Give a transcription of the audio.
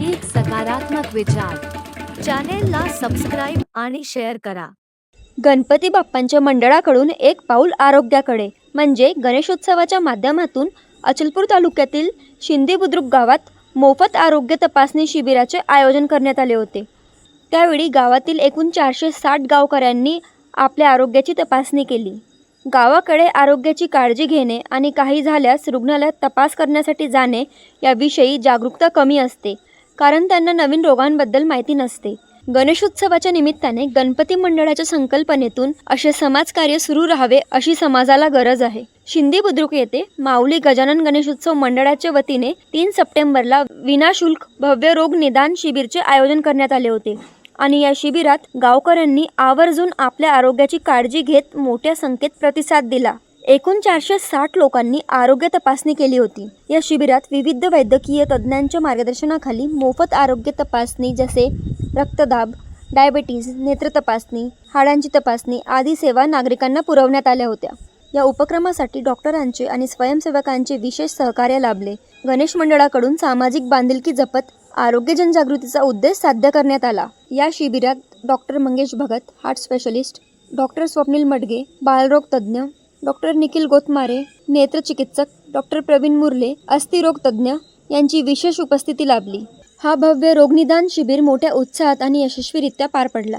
एक सकारात्मक विचार. चॅनेलला सबस्क्राईब आणि शेअर करा. गणपती बाप्पांच्या मंडळाकडून एक पाऊल आरोग्याकडे म्हणजे गणेशोत्सवाच्या माध्यमातून अचलपूर तालुक्यातील शिंदे बुद्रुक गावात मोफत आरोग्य तपासणी शिबिराचे आयोजन करण्यात आले होते. त्यावेळी गावातील एकूण चारशे साठ गावकऱ्यांनी आपल्या आरोग्याची तपासणी केली. गावाकडे आरोग्याची काळजी घेणे आणि काही झाल्यास रुग्णालयात तपास करण्यासाठी जाणे याविषयी जागरूकता कमी असते. कारण त्यांना नवीन रोगांबद्दल माहिती नसते. गणेशोत्सवाच्या निमित्ताने गणपती मंडळाच्या संकल्पनेतून असे समाजकार्य सुरू राहावे अशी समाजाला गरज आहे. शिंदे बुद्रुक येथे माऊली गजानन गणेशोत्सव मंडळाच्या वतीने तीन सप्टेंबरला विनाशुल्क भव्य रोग निदान शिबिरचे आयोजन करण्यात आले होते. आणि या शिबिरात गावकऱ्यांनी आवर्जून आपल्या आरोग्याची काळजी घेत मोठ्या संख्येत प्रतिसाद दिला. एकूण चारशे साठ लोकांनी आरोग्य तपासणी केली होती. या शिबिरात विविध वैद्यकीय तज्ज्ञांच्या मार्गदर्शनाखाली मोफत आरोग्य तपासणी जसे रक्तदाब डायबेटीज नेत्र तपासणी हाडांची तपासणी आदी सेवा नागरिकांना पुरवण्यात आल्या होत्या. या उपक्रमासाठी डॉक्टरांचे आणि स्वयंसेवकांचे विशेष सहकार्य लाभले. गणेश मंडळाकडून सामाजिक बांधिलकी जपत आरोग्य जनजागृतीचा उद्देश साध्य करण्यात आला. या शिबिरात doctor Mangesh Bhagat heart specialist doctor Swapnil Madge बालरोग तज्ज्ञ डॉक्टर निखिल गोतमारे नेत्रचिकित्सक डॉक्टर प्रवीण मुरले अस्थिरोग तज्ज्ञ यांची विशेष उपस्थिती लाभली. हा भव्य रोगनिदान शिबिर मोठ्या उत्साहात आणि यशस्वीरित्या पार पडला.